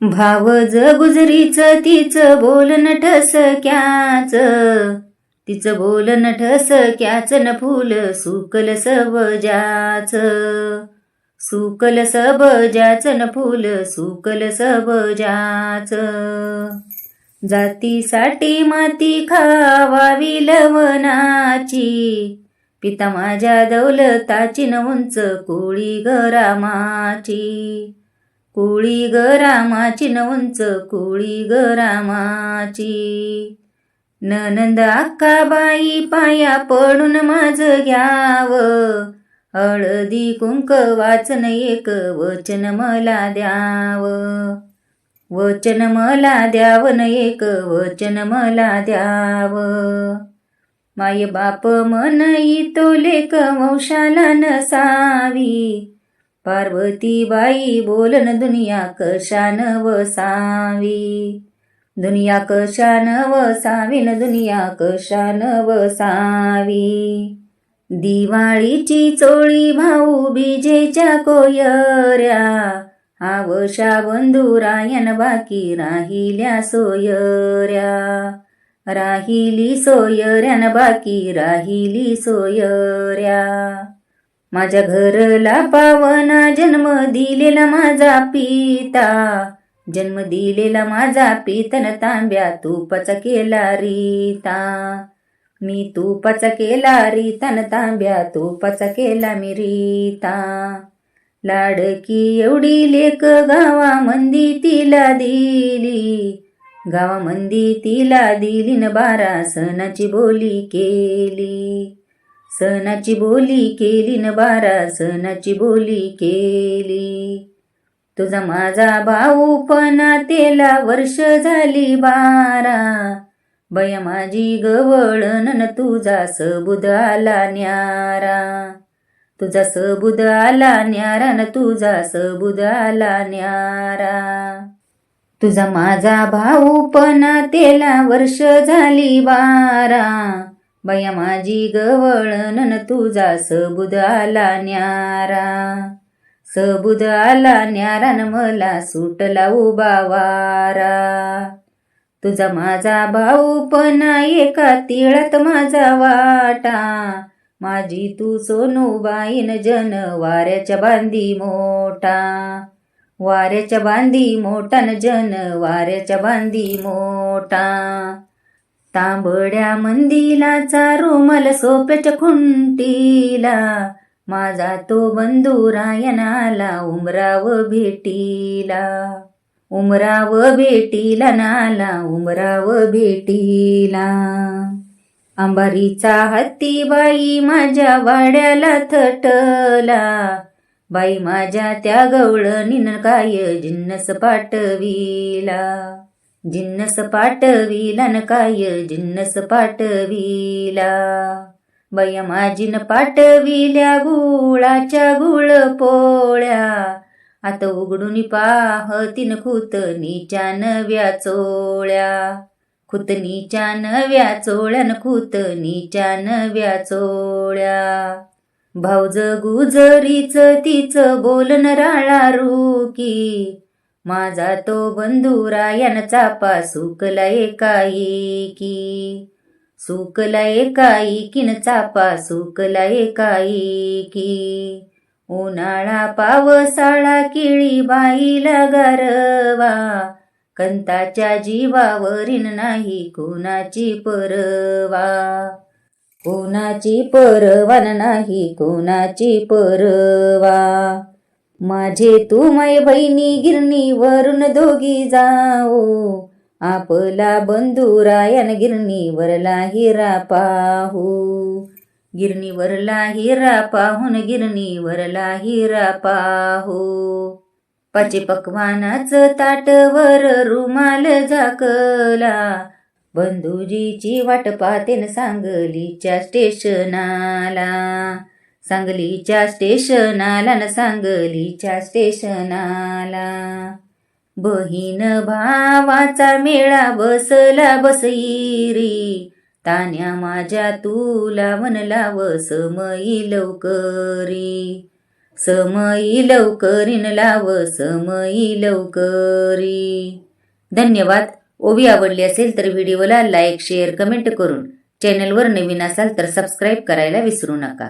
भावज गुजरीच तिचं बोलन ठसक्याच तिचं बोलन ठसक्याच न फुल सुकल सबजाच सुकल सबजाच न फुल सुकल सबजाच जातीसाठी माती खावावी लवणाची पिता माझ्या दौलताची न उंच कोळी घरामाची. कोळी ग न उंच कोळी गरामाची ननंद अक्काबाई पाया पडून माझ घ्याव. हळदी कुंक वाचन एक वचन मला द्याव. वचन मला द्यावन एक वचन मला द्याव. माय बाप मनई तो लेक वंशाला नसावी. पार्वतीबाई बोलन दुनिया कशान वसावी दुनिया कशान वसावी न दुनिया कशान वसावी दिवाळीची चोळी भाऊ बीजेच्या कोयऱ्या आवशा बंधुरायन बाकी राहिल्या सोयऱ्या राहिली सोयऱ्यान बाकी राहिली सोयऱ्या माझ्या घरला पावना जन्म दिलेला माझा पिता. जन्म दिलेला माझा पितन तांब्या तुपाचा केला रीता. मी तुपाचा केला रीतन तांब्या तुपाचा केला मी रीता. लाडकी एवढी लेक गावा मंदी तिला दिली. गावा मंदी तिला दिली न बारा सणाची बोली केली. सणाची बोली केली न बारा सणाची बोली केली. तुझा माझा भाऊ पण तेला वर्ष झाली बारा. बया माझी गवळण न तुझा सबुद आला न्यारा. तुझा सबुद आला न्यारा न तुझा सबुद आला न्यारा. तुझा माझा भाऊ पण तेला वर्ष झाली बारा. बया माझी गवळण न तुझा सबुद आला न्यारा. सबुद आला न्यारा न मला सुटला उभा वारा. तुझा माझा भाऊ पण एका तिळात माझा वाटा. माझी तू सोनूबाईन जन वाऱ्याच्या बांधी मोठा. वाऱ्याच्या बांधी मोठा न जन वाऱ्याच्या बांधी मोठा. तांबड्या मंदिलाचा रुमाल सोप्याच्या खुंटीला. माझा तो बंधुरायनाला उमराव भेटीला. उमराव भेटीला नाला उमराव भेटीला. अंबारीचा हत्ती बाई माझ्या वाड्याला थटला. बाई माझ्या त्या गवळणीन काय जिन्नस पाठवीला. जिन्नस पाठविला न काय जिन्नस पाठविला बय माझीन पाटविल्या गुळाच्या गुळ पोळ्या आता उघडून पाह तिन खुत नव्या चोळ्या खुतनीच्या नव्या चोळ्यान खुतनीच्या नव्या चोळ्या भाऊज गुजरीच तिचं बोलन राळा रुकी माझा तो बंधुरायन चापा सुकला एकाएकी सुकला एकाएकीन चापा सुकला एकाएकी उन्हाळा पावसाळा किळी बाईला गारवा. कंताच्या जीवावरीन नाही कोणाची परवा. कोणाची परवा नाही कोणाची परवा. माझे तू माय बहिणी गिरणीवरून दोघी जाऊ आपला बंधुरायन गिरणीवरला हिरा पाहू गिरणीवरला हिरा पाहून गिरणीवरला हिरा पाहू पाचे पकवानाचं ताटवर रुमाल झाकला. बंधुजीची वाट पातेन सांगलीच्या स्टेशनाला. सांगलीच्या स्टेशनाला न सांगलीच्या स्टेशनाला. बहीण भावाचा मेळा बसला बसईरी. तान्या माझ्या तुला म्हणला वसमई लवकरी. समयी लवकरीन लाव समयी लवकरी. धन्यवाद. ओवी आवडली असेल तर व्हिडिओला लाईक शेअर कमेंट करून चॅनलवर नवीन असाल तर सबस्क्राईब करायला विसरू नका.